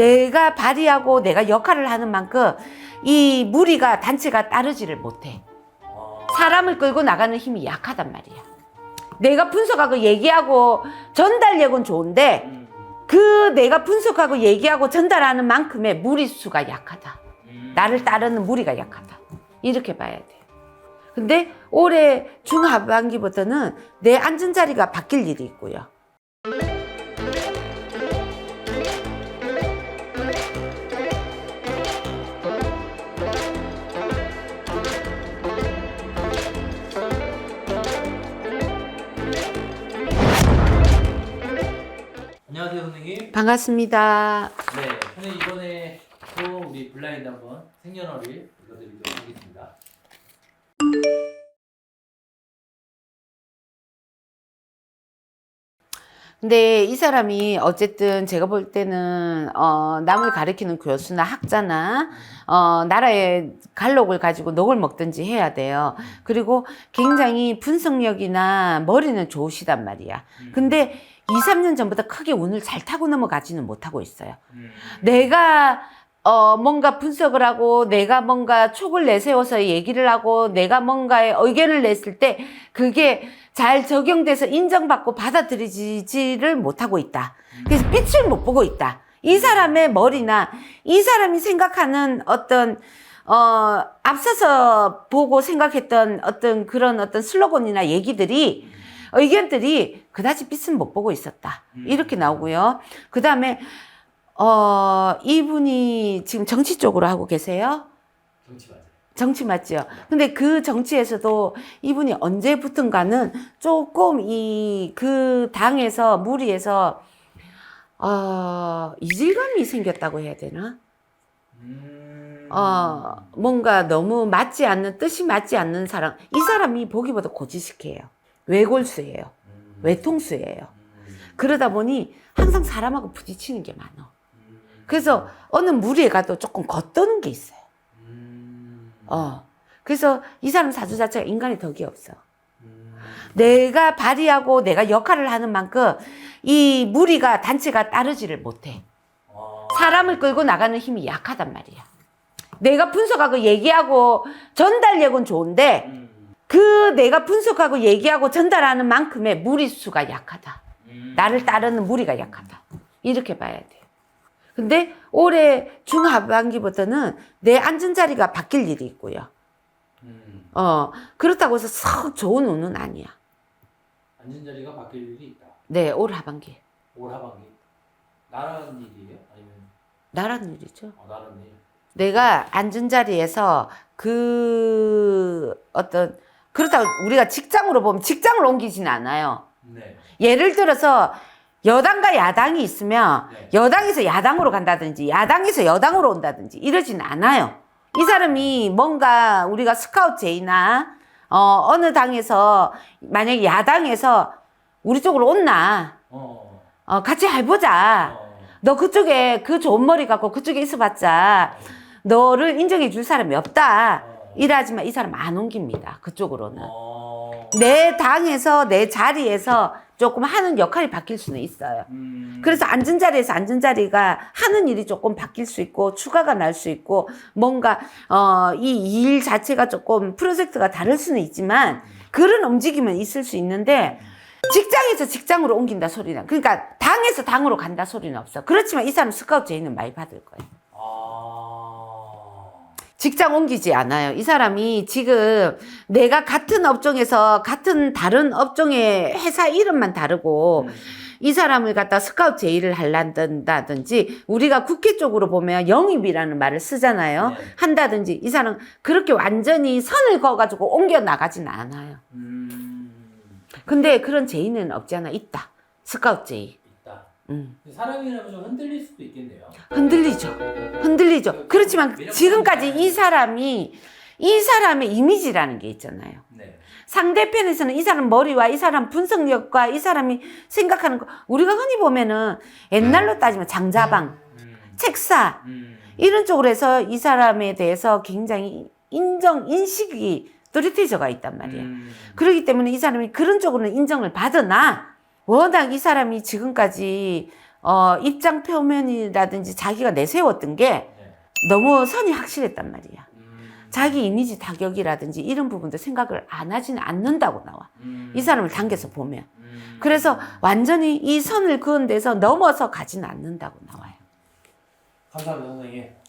내가 발휘하고 내가 역할을 하는 만큼 이 무리가 단체가 따르지를 못해. 어, 사람을 끌고 나가는 힘이 약하단 말이야. 내가 분석하고 얘기하고 전달력은 좋은데 음, 그 내가 분석하고 얘기하고 전달하는 만큼의 무리수가 약하다. 음. 나를 따르는 무리가 약하다. 이렇게 봐야 돼. 근데 올해 중하반기부터는 내 앉은 자리가 바뀔 일이 있고요. 안녕하세요 선생님. 반갑습니다. 네, 선생님 이번에 또 우리 블라인드 한번 생년월일 읽어드리도록 하겠습니다. 근데 이 사람이 어쨌든 제가 볼 때는 어 남을 가리키는 교수나 학자나 어 나라의 갈록을 가지고 녹을 먹든지 해야 돼요. 그리고 굉장히 분석력이나 머리는 좋으시단 말이야. 음. 근데 2, 3년 전부터 크게 운을 잘 타고 넘어가지는 못하고 있어요. 음. 내가 어 뭔가 분석을 하고 내가 뭔가 촉을 내세워서 얘기를 하고 내가 뭔가의 의견을 냈을 때 그게 잘 적용돼서 인정받고 받아들이지를 못하고 있다. 그래서 빛을 못 보고 있다. 이 사람의 머리나 이 사람이 생각하는 어떤 어 앞서서 보고 생각했던 어떤 그런 어떤 슬로건이나 얘기들이 의견들이 그다지 빛은 못 보고 있었다. 이렇게 나오고요. 그 다음에 어, 이분이 지금 정치 쪽으로 하고 계세요? 정치 맞아요. 정치 맞죠? 근데 그 정치에서도 이분이 언제부턴가는 조금 이 그 당에서 무리에서 어, 이질감이 생겼다고 해야 되나? 음. 어, 뭔가 너무 맞지 않는, 뜻이 맞지 않는 사람. 이 사람이 보기보다 고지식해요. 외골수예요. 음. 외통수예요. 음. 그러다 보니 항상 사람하고 부딪히는 게 많아. 음. 그래서 어느 무리에 가도 조금 겉도는 게 있어요. 음. 어. 그래서 이 사람 사주 자체가 인간의 덕이 없어. 음. 내가 발휘하고 내가 역할을 하는 만큼 이 무리가 단체가 따르지를 못해. 어. 사람을 끌고 나가는 힘이 약하단 말이야. 내가 분석하고 얘기하고 전달력은 좋은데 음. 그 내가 분석하고 얘기하고 전달하는 만큼의 무리수가 약하다. 음. 나를 따르는 무리가 약하다. 이렇게 봐야 돼요. 근데 올해 중하반기부터는 내 앉은 자리가 바뀔 일이 있고요. 음. 어, 그렇다고 해서 썩 좋은 운은 아니야. 앉은 자리가 바뀔 일이 있다. 네, 올 하반기. 올 하반기. 나라는 일이에요? 아니면 나라는 일이죠. 어, 나라는 일? 내가 앉은 자리에서 그 어떤 그렇다고 우리가 직장으로 보면 직장을 옮기지는 않아요. 네. 예를 들어서 여당과 야당이 있으면 네. 여당에서 야당으로 간다든지 야당에서 여당으로 온다든지 이러지는 않아요. 이 사람이 뭔가 우리가 스카우트 제이나 어, 어느 당에서 만약에 야당에서 우리 쪽으로 온나 어. 어, 같이 해보자. 어. 너 그쪽에 그 좋은 머리 갖고 그쪽에 있어봤자 너를 인정해 줄 사람이 없다. 어. 이러지만 이 사람 안 옮깁니다. 그쪽으로는. 어. 내 당에서 내 자리에서 조금 하는 역할이 바뀔 수는 있어요. 음. 그래서 앉은 자리에서 앉은 자리가 하는 일이 조금 바뀔 수 있고 추가가 날 수 있고 뭔가 어, 이 일 자체가 조금 프로젝트가 다를 수는 있지만 그런 움직임은 있을 수 있는데 직장에서 직장으로 옮긴다 소리는 그러니까 당에서 당으로 간다 소리는 없어. 그렇지만 이 사람 스카우트 제의는 많이 받을 거예요. 아. 직장 옮기지 않아요. 이 사람이 지금 내가 같은 업종에서 같은 다른 업종의 회사 이름만 다르고 음. 이 사람을 갖다 스카우트 제의를 할란다든지 우리가 국회 쪽으로 보면 영입이라는 말을 쓰잖아요. 네. 한다든지 이 사람 그렇게 완전히 선을 그어가지고 옮겨 나가진 않아요. 음. 근데 그런 제의는 없지 않아 있다. 스카우트 제의. 음. 근데 사람이라면 좀 흔들릴 수도 있겠네요. 흔들리죠. 흔들리죠. 그렇지만 지금까지 이 사람이 이 사람의 이미지라는 게 있잖아요. 네. 상대편에서는 이 사람 머리와 이 사람 분석력과 이 사람이 생각하는 거 우리가 흔히 보면은 옛날로 따지면 장자방, 음. 책사 음. 이런 쪽으로 해서 이 사람에 대해서 굉장히 인정 인식이 뚜렷해져가 있단 말이에요. 음. 그렇기 때문에 이 사람이 그런 쪽으로는 인정을 받으나 워낙 이 사람이 지금까지 어, 입장 표면이라든지 자기가 내세웠던 게 네. 너무 선이 확실했단 말이야. 음, 자기 이미지 타격이라든지 이런 부분도 생각을 안 하지는 않는다고 나와. 음, 이 사람을 당겨서 보면. 음. 그래서 완전히 이 선을 그은 데서 넘어서 가지는 않는다고 나와요. 감사합니다 선생님.